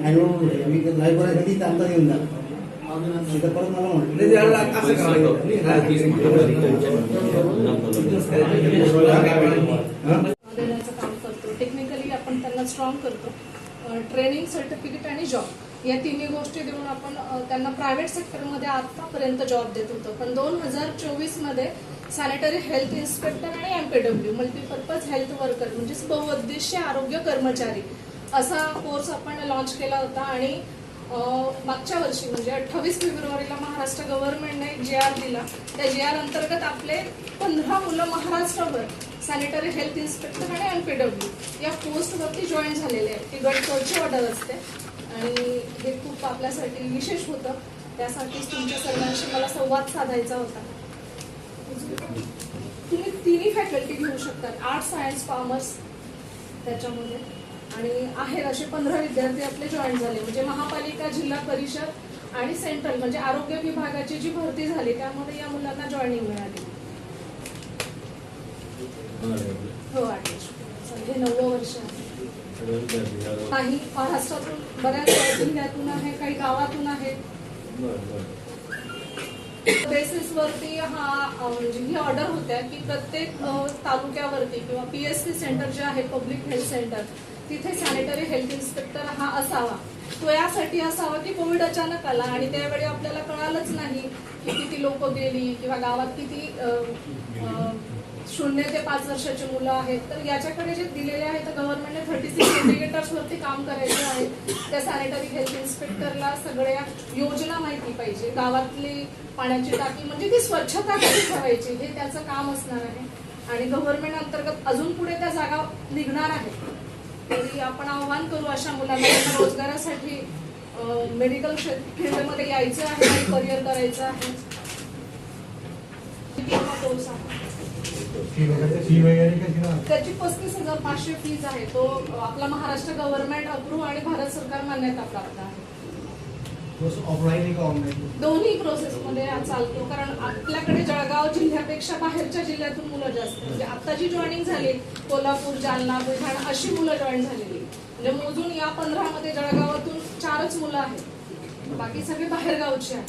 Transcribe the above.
मी येऊन जा. परत मला म्हटलं टेक्निकली आपण त्यांना स्ट्रॉंग करतो. ट्रेनिंग सर्टिफिकेट आणि जॉब या तिन्ही गोष्टी देऊन आपण त्यांना प्रायव्हेट सेक्टरमध्ये आतापर्यंत जॉब देत होतो. पण दोन हजार चोवीसमध्ये सॅनिटरी हेल्थ इन्स्पेक्टर आणि एमपीडब्ल्यू मल्टीपर्पज हेल्थ वर्कर म्हणजेच बहुउद्देशीय आरोग्य कर्मचारी असा कोर्स आपण लॉन्च केला होता आणि मागच्या वर्षी म्हणजे अठ्ठावीस फेब्रुवारीला महाराष्ट्र गव्हर्नमेंटने जे आर दिला. त्या जे आर अंतर्गत आपले पंधरा मुलं महाराष्ट्रभर सॅनिटरी हेल्थ इन्स्पेक्टर आणि अँड पी डब्ल्यू या पोस्टवरती जॉईन झालेले आहेत. ती गट ऑर्डर असते. आणि हे खूप आपल्यासाठी विशेष होतं. त्यासाठीच तुमच्या सर्वांशी मला संवाद साधायचा होता. तुम्ही तिन्ही फॅकल्टी घेऊ शकतात. आर्ट्स सायन्स कॉमर्स त्याच्यामध्ये. आणि आहेत असे पंधरा विद्यार्थी आपले जॉईन झाले. म्हणजे महापालिका जिल्हा परिषद आणि सेंट्रल म्हणजे आरोग्य विभागाची जी भरती झाली त्यामध्ये या मुलांना जॉईनिंग मिळाली. हो आठवीस हे नववं वर्ष काही महाराष्ट्रातून बऱ्याच जिल्ह्यातून आहे काही गावातून आहे बेसिस वरती हा म्हणजे ही ऑर्डर होत्या की प्रत्येक तालुक्यावरती किंवा पीएससी सेंटर जे आहे पब्लिक हेल्थ सेंटर तिथे सॅनिटरी हेल्थ इन्स्पेक्टर हा असावा. तो यासाठी असावा की कोविड अचानक आला आणि त्यावेळी आपल्याला कळालंच नाही की किती लोक गेली किंवा गावात किती शून्य ते पाच वर्षाची मुलं आहेत. तर याच्याकडे जे दिलेले आहेत गव्हर्नमेंटने थर्टी सिक्स इंडिकेटर्सवरती काम करायचे आहे. त्या सॅनिटरी हेल्थ इन्स्पेक्टरला सगळ्या योजना माहिती पाहिजे. गावातली पाण्याची टाकी म्हणजे ती स्वच्छता कशी ठेवायची हे त्याचं काम असणार आहे. आणि गव्हर्नमेंट अंतर्गत अजून पुढे त्या जागा निघणार आहेत. तरी आपण आव्हान करू अशा मुलांना रोजगारासाठी मेडिकल फील्डमध्ये यायचं आहे आणि करिअर करायचं आहे. त्याची पस्तीस हजार पाचशे फीज आहे. तो आपला महाराष्ट्र गव्हर्नमेंट अप्रूव्ह आणि भारत सरकार मान्यता प्राप्त आहे ऑफलाईन आहे का ऑनलाईन दोन्ही प्रोसेसमध्ये मध्ये चालतो. कारण आपल्याकडे जळगाव जिल्ह्यापेक्षा बाहेरच्या जिल्ह्यातून मुलं जास्त म्हणजे आता जी जॉईनिंग झाली कोल्हापूर जालना बुलढाणा अशी मुलं जॉईन झालेली म्हणजे मोजून या पंधरामध्ये जळगावातून चारच मुलं आहेत. बाकी सगळे बाहेरगावचे आहेत.